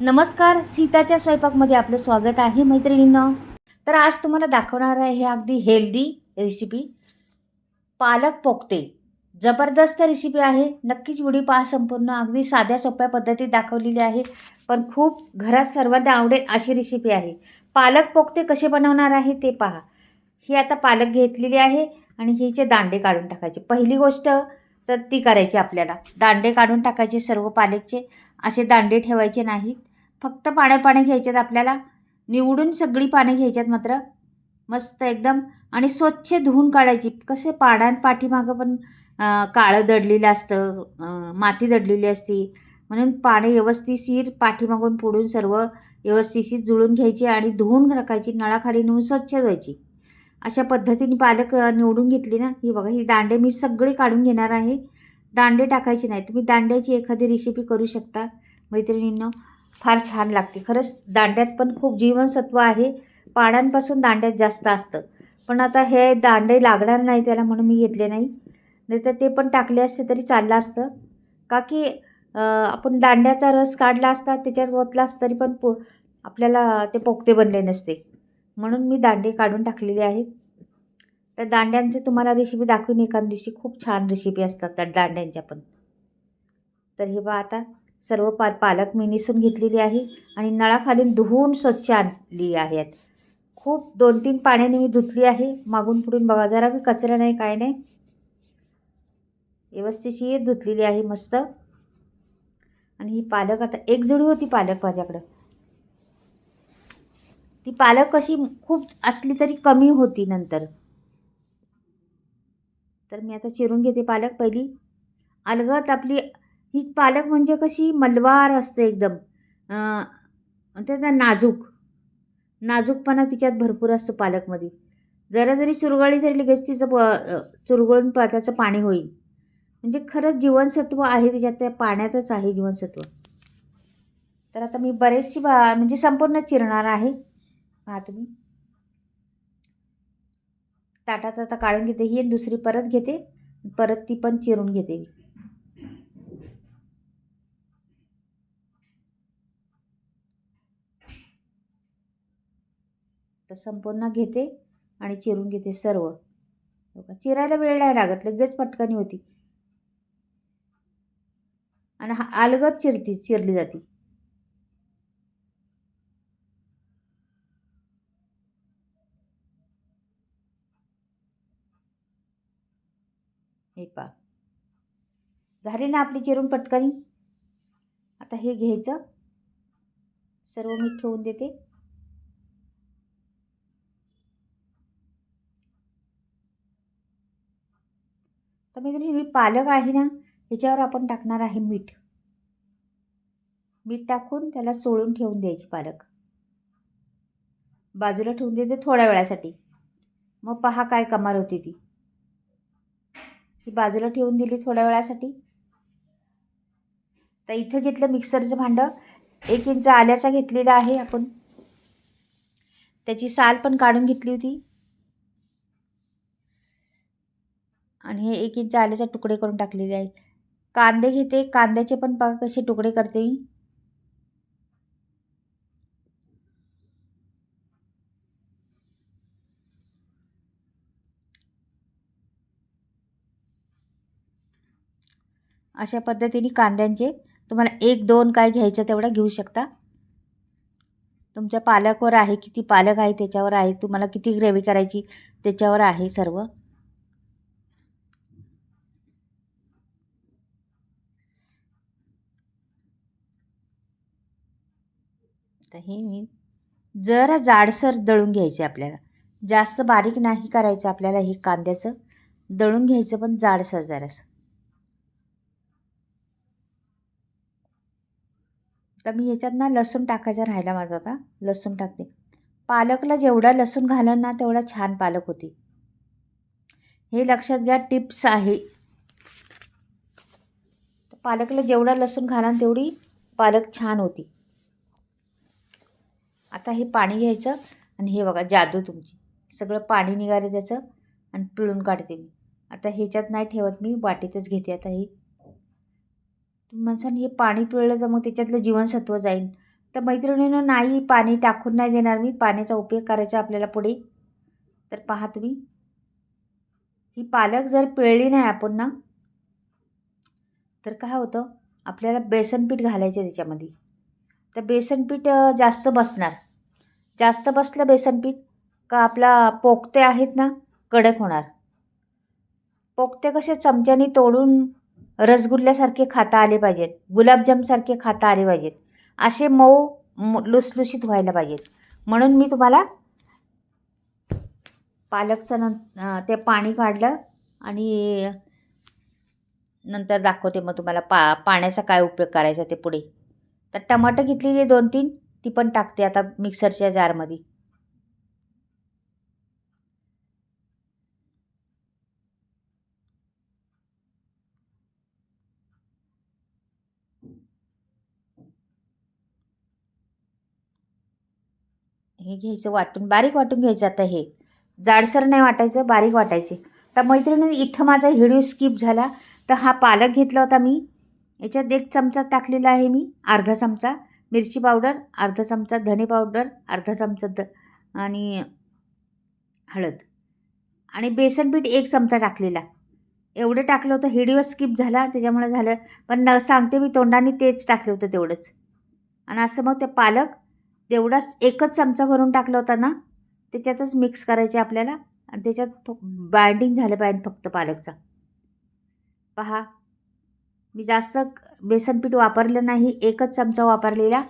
नमस्कार सीताच्या स्वयंपाकमध्ये आपलं स्वागत आहे मैत्रिणींनो. तर आज तुम्हाला दाखवणार आहे हे अगदी हेल्दी रेसिपी पालक पोखते जबरदस्त रेसिपी आहे. नक्कीच व्हिडिओ पहा संपूर्ण. अगदी साध्या सोप्या पद्धतीत दाखवलेली आहे. पण खूप घरात सर्वांना आवडेल अशी रेसिपी आहे. पालक पोखते कसे बनवणार आहे ते पहा. ही आता पालक घेतलेली आहे आणि हिचे दांडे काढून टाकायचे. पहिली गोष्ट तर ती करायची आपल्याला. दांडे काढून टाकायचे सर्व पालकचे. असे दांडे ठेवायचे नाहीत फक्त पाण्या पाणी घ्यायच्यात आपल्याला? निवडून सगळी पाणी घ्यायच्यात मात्र? मस्त एकदम. आणि स्वच्छ धुवून काढायची. कसे पाण्यात पाठीमागं पण काळं दडलेलं असतं माती दडलेली असती. म्हणून पाणी व्यवस्थिशीर पाठीमागून पुढून सर्व व्यवस्थिशीर जुळून घ्यायची आणि धुवून टाकायची. नळाखाली नेऊन स्वच्छ धुवायची. अशा पद्धतीने पालक निवडून घेतली ना. ही बघा ही दांडे मी सगळे काढून घेणार आहे. दांडे टाकायचे नाही तुम्ही दांड्याची एखादी रेसिपी करू शकता मैत्रिणींनो. फार छान लागते. खरंच दांड्यात पण खूप जीवनसत्व आहे. पानांपासून दांड्यात जास्त असतं. पण आता हे दांडे लागणार नाही त्याला म्हणून मी घेतले नाही. नाही तर ते पण टाकले असते तरी चाललं असतं. का की आपण दांड्याचा रस काढला असता त्याच्यात ओतला असता तरी पण पो आपल्याला ते पोखते बनले नसते. म्हणून मी दांडे काढून टाकलेले आहेत. त्या दांड्यांचे तुम्हाला रेसिपी दाखवून. एखाद दिवशी खूप छान रेसिपी असतात त्या दांड्यांच्या पण. तर हे बा आता सर्व पा पालक मी निसून घेतलेली आहे आणि नळाखालीन धुवून स्वच्छ आणली आहेत. खूप दोन तीन पाण्याने मी धुतली आहे. मागून पुढून बघा जरा मी कचरा नाही काय नाही. व्यवस्थितशीर धुतलेली आहे मस्त. आणि ही पालक आता एक जुडी होती पालक माझ्याकडं. ती पालक कशी खूप असली तरी कमी होती नंतर. तर मी आता चिरून घेते पालक पहिली. अलगत आपली ही पालक म्हणजे कशी मलवार असते एकदम. त्याचा नाजूक. नाजूकपणा तिच्यात भरपूर असतो पालकमध्ये. जरा जरी चुरगळी तरी लगेच तिचं प चुरगळून पा त्याचं पाणी होईल. म्हणजे खरंच जीवनसत्व आहे त्याच्यात त्या पाण्यातच आहे जीवनसत्व. तर आता मी बरेचशी बा म्हणजे संपूर्ण चिरणार आहे. पहा तुम्ही. ताटात आता काढून घेते ही दुसरी परत घेते. परत ती पण चिरून घेते मी. संपूर्ण घेते आणि चिरून घेते सर्व. हो का? चिरायला वेळ नाही लागत लगेच पटकनी होती. आणि हा अलगत चिरती चिरली जाते. हे पा झाली ना आपली चिरून पटकनी? आता हे घ्यायचं. सर्व मी ठेवून देते. तर मी पालक आहे ना ह्याच्यावर आपण टाकणार आहे मीठ. मीठ टाकून त्याला चोळून ठेवून द्यायची पालक. बाजूला ठेवून देते थोड्या वेळासाठी. मग पहा काय कमाल होती ती. ती बाजूला ठेवून दिली थोड्या वेळासाठी. तर इथं घेतलं मिक्सरचं भांडं. एक इंच आल्याचा घेतलेला आहे आपण. त्याची साल पण काढून घेतली होती. आणि हे एक इंच आल्याचे तुकडे करून टाकलेले आहे कांदे घेते. कांद्याचे पण बघा कसे तुकडे करते मी. अशा पद्धतीने कांद्यांचे तुम्हाला एक दोन काय घ्यायचं तेवढा घेऊ शकता. तुमच्या पालकवर आहे किती पालक आहे त्याच्यावर आहे. तुम्हाला किती ग्रेव्ही करायची त्याच्यावर आहे सर्व. तर हे मी जरा जाडसर दळून घ्यायचे आपल्याला. जास्त बारीक नाही करायचं आपल्याला हे कांद्याचं. दळून घ्यायचं पण जाडसर जरासं. तर मी याच्यात ना लसूण टाकायचा राहिला माझा होता लसूण टाकते. पालकला जेवढा लसूण घालन ना तेवढा छान पालक होती. हे लक्षात घ्या टिप्स आहे. पालकला जेवढा लसूण घालन तेवढी पालक छान होती. आता हे पाणी घ्यायचं आणि हे बघा जादू तुमची. सगळं पाणी निघालं त्याचं आणि पिळून काढते मी. आता ह्याच्यात नाही ठेवत मी वाटीतच घेते आता हे. माणसाने हे पाणी पिळलं तर मग त्याच्यातलं जीवनसत्व जाईल. तर मैत्रिणीनं नाही पाणी टाकून नाही देणार मी पाण्याचा उपयोग करायचा आपल्याला पुढे. तर पहा तुम्ही. ही पालक जर पिळली नाही आपण ना तर काय होतं? आपल्याला बेसनपीठ घालायचं त्याच्यामध्ये. तर बेसनपीठ जास्त बसणार. जास्त बसलं बेसन पीठ का आपला पोकते आहेत ना कडक होणार. पोकते कसे चमच्याने तोडून रसगुल्ल्यासारखे खाता आले पाहिजेत गुलाबजामसारखे खाता आले पाहिजेत असे मऊ लुसलुशीत व्हायला पाहिजेत. म्हणून मी तुम्हाला पालकचं न ते पाणी काढलं आणि नंतर दाखवते मग तुम्हाला पा पाण्याचा काय उपयोग करायचा ते पुढे. तर टमाटर घेतलेली आहे दोन तीन ती पण टाकते आता मिक्सरच्या जारमध्ये. हे घ्यायचं वाटून बारीक वाटून घ्यायचं आता हे. जाडसर नाही वाटायचं बारीक वाटायचे. तर मैत्रिणी इथं माझा व्हिडिओ स्किप झाला. तर हा पालक घेतला होता मी. याच्यात एक चमचा टाकलेला आहे मी अर्धा चमचा. मिरची पावडर अर्धा चमचा धने पावडर अर्धा चमचा द आणि हळद. आणि बेसन पीठ एक चमचा टाकलेला. एवढं टाकलं होतं व्हिडिओ स्किप झाला त्याच्यामुळे झालं पण न सांगते मी तोंडाने तेच टाकलं होतं तेवढंच. आणि असं मग ते पालक तेवढाच एकच चमचा भरून टाकला होता ना त्याच्यातच मिक्स करायचे आपल्याला आणि त्याच्यात बाइंडिंग झालं पाहिजे फक्त पालकचा. पहा मी जास्त बेसन पीठ वापरलं नाही एकच चमचा वापरलेला.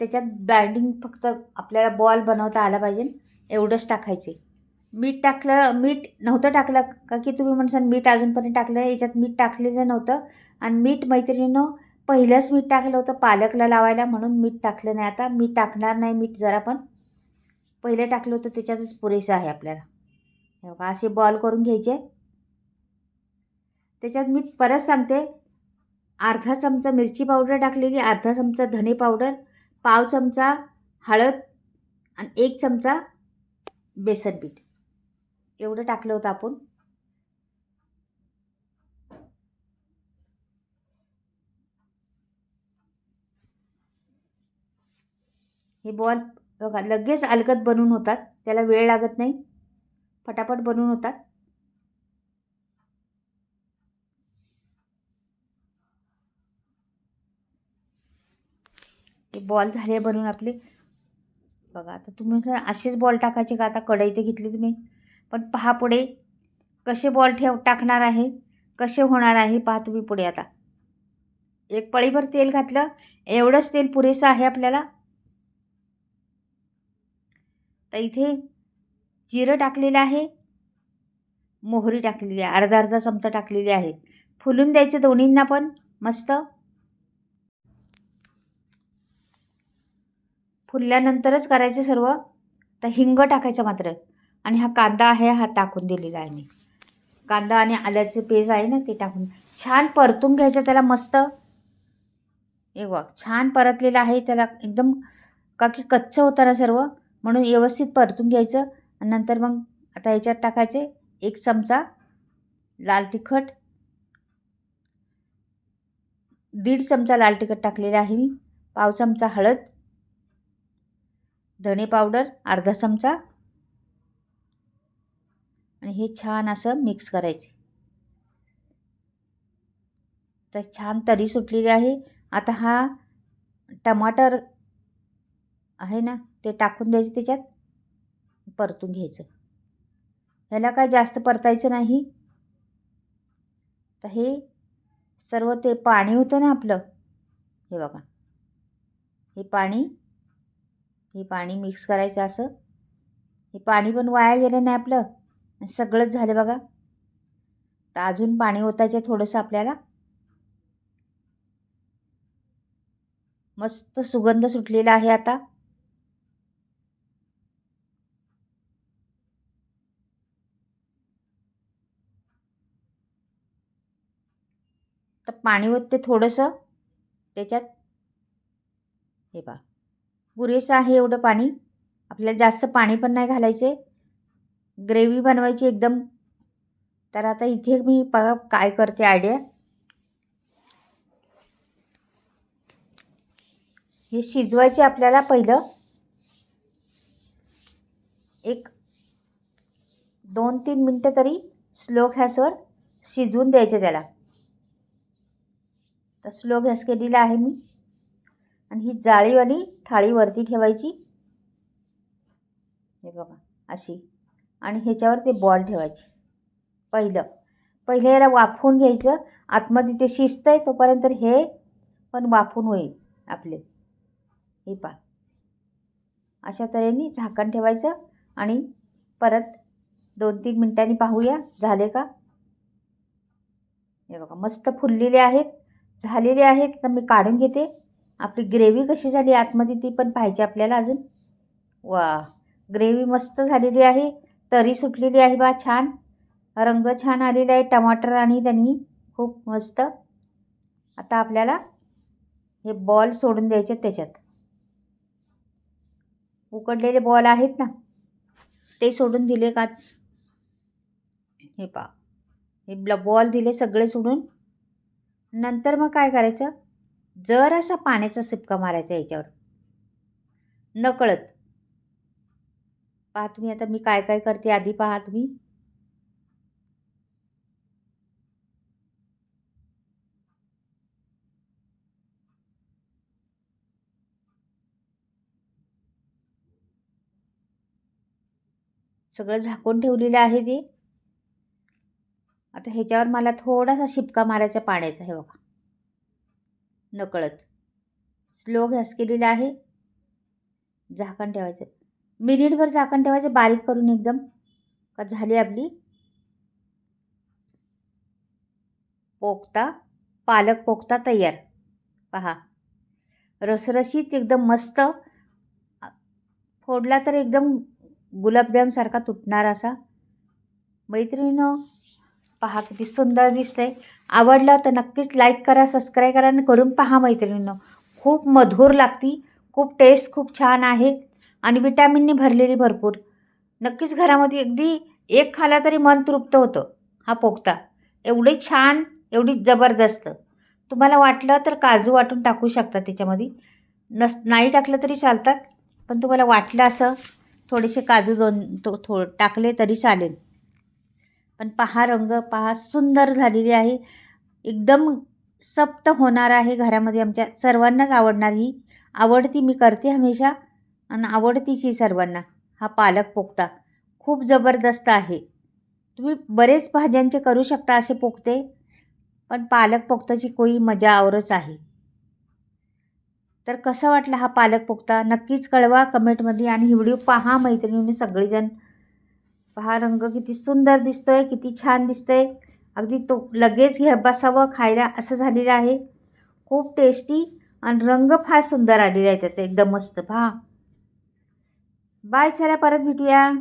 त्याच्यात बाइंडिंग फक्त आपल्याला बॉल बनवता आला पाहिजे एवढंच टाकायचे. मीठ टाकलं मीठ नव्हतं टाकलं का की तुम्ही म्हणसान मीठ अजूनपर्यंत टाकलं याच्यात मीठ टाकलेलं नव्हतं. आणि मीठ मैत्रिणीनं पहिलंच मीठ टाकलं होतं पालकला लावायला म्हणून मीठ टाकलं नाही आता. मीठ टाकणार नाही मीठ जरा पण. पहिलं टाकलं होतं त्याच्यातच पुरेसं आहे आपल्याला. असे बॉल करून घ्यायचे. त्याच्यात मी परत सांगते अर्धा चमचा मिरची पावडर टाकलेली अर्धा चमचा धने पावडर पाव चमचा हळद आणि एक चमचा बेसन पीठ. एवढं टाकलं होतं आपण. हे बॉल बघा लगेच अलगद बनून होतात. त्याला वेळ लागत नाही. फटाफट बनून होतात. बॉल झाले बनवून आपले. बघा आता तुम्ही जर असेच बॉल टाकायचे का? आता कढई ते घेतली तुम्ही. पण पहा पुढे कसे बॉल ठेव टाकणार आहे? कसे होणार आहे? पहा तुम्ही पुढे आता. एक पळीभर तेल घातलं. एवढंच तेल पुरेसं आहे आपल्याला. तर इथे जिरं टाकलेलं आहे. मोहरी टाकलेली आहे. अर्धा अर्धा चमचा टाकलेली आहे. फुलून द्यायचं दोन्हींना पण. मस्त. फुलल्यानंतरच करायचे सर्व? तर हिंग टाकायचं मात्र. आणि हा कांदा आहे हा टाकून दिलेला आहे मी कांदा आणि आल्याचं पेज आहे ना ते टाकून. छान परतून घ्यायचं त्याला मस्त. हे बघ छान परतलेलं आहे त्याला. एकदम का की कच्चं होतं ना सर्व. म्हणून व्यवस्थित परतून घ्यायचं. आणि नंतर मग आता याच्यात टाकायचे एक चमचा लाल तिखट. दीड चमचा लाल तिखट टाकलेलं आहे मी. पाव चमचा हळद. धणे पावडर अर्धा चमचा. आणि हे छान असं मिक्स करायचे. तर छान तरी सुटलेली आहे. आता हा टमाटर आहे ना ते टाकून द्यायचं त्याच्यात. परतून घ्यायचं. ह्याला काय जास्त परतायचं नाही. तर हे सर्व ते पाणी होतं ना आपलं. हे बघा. हे पाणी हे पाणी मिक्स करायचं असं. हे पाणी पण वाया गेलं नाही आपलं. सगळंच झालं बघा. तर अजून पाणी ओतायचं थोडंसं आपल्याला. मस्त सुगंध सुटलेला आहे आता. तर पाणी ओतते थोडंसं. त्याच्यात हे पा पुरेसं आहे एवढं पाणी. आपल्याला जास्त पाणी पण नाही घालायचे ग्रेव्ही बनवायची एकदम. तर आता इथे मी बघा काय करते आयडिया हे शिजवायचे आपल्याला पहिलं. एक दोन तीन मिनटं तरी स्लो गॅसवर शिजवून द्यायचे त्याला. तर स्लो गॅस केलेला आहे मी. आणि ही जाळीवाली थाळीवरती ठेवायची. हे बघा अशी. आणि ह्याच्यावर ते बॉल ठेवायची. पहिलं. पहिलं याला वाफवून घ्यायचं. आतमध्ये ते शिजतं आहे तोपर्यंत हे पण वाफून होईल आपले. हे पा अशा तऱ्हेने झाकण ठेवायचं आणि परत दोन तीन मिनटांनी पाहूया. झाले का? हे बघा मस्त फुललेले आहेत. झालेले आहेत. तर मी काढून घेते. आपली ग्रेव्ही कशी झाली आतमध्ये ती पण पाहिजे आपल्याला अजून? वा ग्रेव्ही मस्त झालेली आहे तरी सुटलेली आहे बा छान. रंग छान आलेला आहे टमाटर आणि त्यांनी खूप मस्त. आता आपल्याला हे बॉल सोडून द्यायचे त्याच्यात. उकडलेले बॉल आहेत ना ते सोडून दिले का? हे पा हे ब्ल बॉल दिले सगळे सोडून. नंतर मग काय करायचं? जर असा पाण्याचा शिपका मारायचा याच्यावर. नकळत. पहा तुम्ही आता मी काय काय करते आधी पहा तुम्ही. सगळं झाकून ठेवलेलं आहे ते. आता ह्याच्यावर मला थोडासा शिपका मारायचा पाण्याचा हे बघा. नकळत. स्लो गॅस केलेला आहे. झाकण ठेवायचं. मिनिटभर झाकण ठेवायचं बारीक करून एकदम. का झाली आपली? पोखता पालक पोखता तयार. पहा. रसरशीत एकदम मस्त. फोडला तर एकदम गुलाबजामसारखा तुटणार असा. मैत्रिणीनं पहा किती सुंदर दिसतंय. आवडलं तर नक्कीच लाईक करा सबस्क्राईब करा आणि करून पहा मैत्रिणींनो. खूप मधुर लागती खूप टेस्ट खूप छान आहे आणि विटॅमिनने भरलेली भरपूर. नक्कीच घरामध्ये अगदी एक खाला तरी मन तृप्त होतं हा पोखता एवढी छान एवढी जबरदस्त. तुम्हाला वाटलं तर काजू वाटून टाकू शकता त्याच्यामध्ये. नस नाही टाकलं तरी चालतात पण तुम्हाला वाटलं असं थोडेसे काजू दोन तो थो टाकले तरी चालेल. पण पहा रंग पहा सुंदर झालेली आहे. एकदम सप्त होणार आहे घरामध्ये आमच्या सर्वांनाच आवडणार ही. आवडती मी करते हमेशा आणि आवडतीच ही सर्वांना. हा पालक पोखता खूप जबरदस्त आहे. तुम्ही बरेच भाज्यांचे करू शकता असे पोखते पण पालक पोखताची कोई मजा आवरच आहे. तर कसं वाटलं हा पालक पोखता नक्कीच कळवा कमेंटमध्ये आणि ही व्हिडिओ पहा मैत्रिणींनी सगळेजण. पहा रंग किती सुंदर दिसतोय किती छान दिसतंय. अगदी तो लगेच घ्या बसावं खायला असं झालेलं आहे. खूप टेस्टी आणि रंग फार सुंदर आलेला आहे त्याचा एकदम मस्त. पहा. बाय चला परत भेटूया.